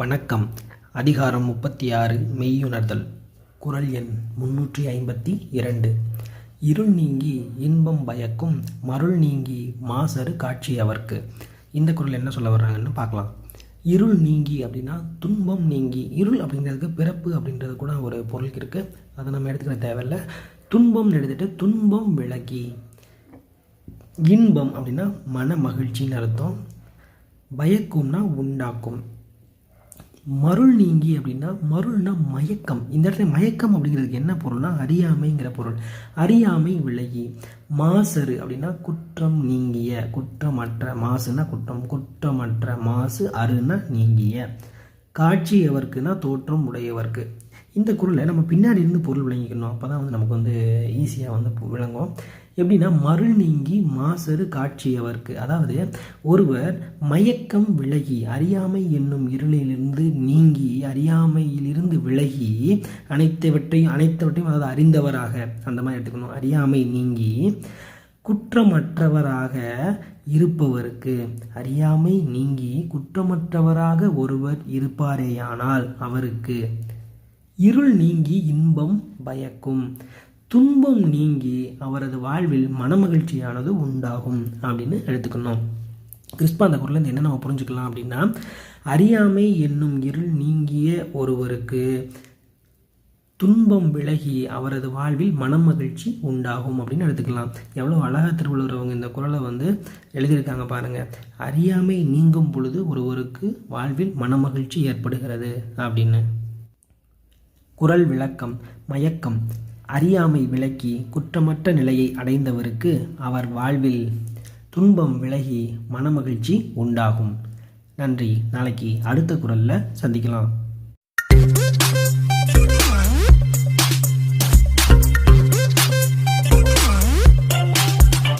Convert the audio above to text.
வணக்கம். அதிகாரம் முப்பத்தி ஆறு மெய்யுணர்தல். குரல் எண் முன்னூற்றி ஐம்பத்தி இரண்டு. இருள் நீங்கி இன்பம் பயக்கும் மருள் நீங்கி மாசறு காட்சி அவர்க்கு. இந்த குரல் என்ன சொல்ல வர்றாங்கன்னு பார்க்கலாம். இருள் நீங்கி அப்படின்னா துன்பம் நீங்கி. இருள் அப்படிங்கிறதுக்கு பிறப்பு அப்படின்றது கூட ஒரு பொருள் இருக்குது அதை நம்ம எடுத்துக்கிற தேவையில்ல. துன்பம் எடுத்துகிட்டு துன்பம் விலகி இன்பம் அப்படின்னா மன மகிழ்ச்சின்னு அர்த்தம். பயக்கும்னா உண்டாக்கும். மருள் நீங்கி அப்படின்னா மருள்னா மயக்கம். இந்த இடத்துல மயக்கம் அப்படிங்கிறதுக்கு என்ன பொருள்னா அறியாமைங்கிற பொருள். அறியாமை விலகி. மாசரு அப்படின்னா குற்றம் நீங்கிய. குற்றமற்ற மாசுனா குற்றம். குற்றமற்ற மாசு அருன்னா நீங்கிய. காட்சி எவர்க்குன்னா தோற்றம் உடையவர்க்கு. இந்த குரலை நம்ம பின்னாடி இருந்து பொருள் விளங்கிக்கணும். அப்போ தான் வந்து நமக்கு வந்து ஈஸியாக வந்து விளங்கும். எப்படின்னா மருள் நீங்கி மாசரு காட்சியவர்க்கு. அதாவது ஒருவர் மயக்கம் விலகி அறியாமை என்னும் இருளிலிருந்து நீங்கி அறியாமையிலிருந்து விலகி அனைத்தவற்றையும் அனைத்தவற்றையும் அதாவது அறிந்தவராக அந்த மாதிரி எடுத்துக்கணும். அறியாமை நீங்கி குற்றமற்றவராக இருப்பவருக்கு அறியாமை நீங்கி குற்றமற்றவராக ஒருவர் இருப்பாரேயானால் அவருக்கு இருள் நீங்கி இன்பம் பயக்கும். துன்பம் நீங்கி அவரது வாழ்வில் மனமகிழ்ச்சியானது உண்டாகும் அப்படின்னு எடுத்துக்கணும். கிறிஸ்பா அந்த குரலேருந்து என்ன நம்ம புரிஞ்சுக்கலாம் அப்படின்னா அறியாமை என்னும் இருள் நீங்கிய ஒருவருக்கு துன்பம் விலகி அவரது வாழ்வில் மனமகிழ்ச்சி உண்டாகும் அப்படின்னு எடுத்துக்கலாம். எவ்வளோ அழகாக திருவள்ளுவர் அவங்க இந்த குரலை வந்து எழுதியிருக்காங்க பாருங்கள் அறியாமை நீங்கும் பொழுது ஒருவருக்கு வாழ்வில் மனமகிழ்ச்சி ஏற்படுகிறது அப்படின்னு. குரல் விளக்கம் மயக்கம் அறியாமை விலக்கி குற்றமற்ற நிலையை அடைந்தவருக்கு அவர் வாழ்வில் துன்பம் விலகி மனமகிழ்ச்சி உண்டாகும். நன்றி. நாளைக்கு அடுத்த குரலில் சந்திக்கலாம்.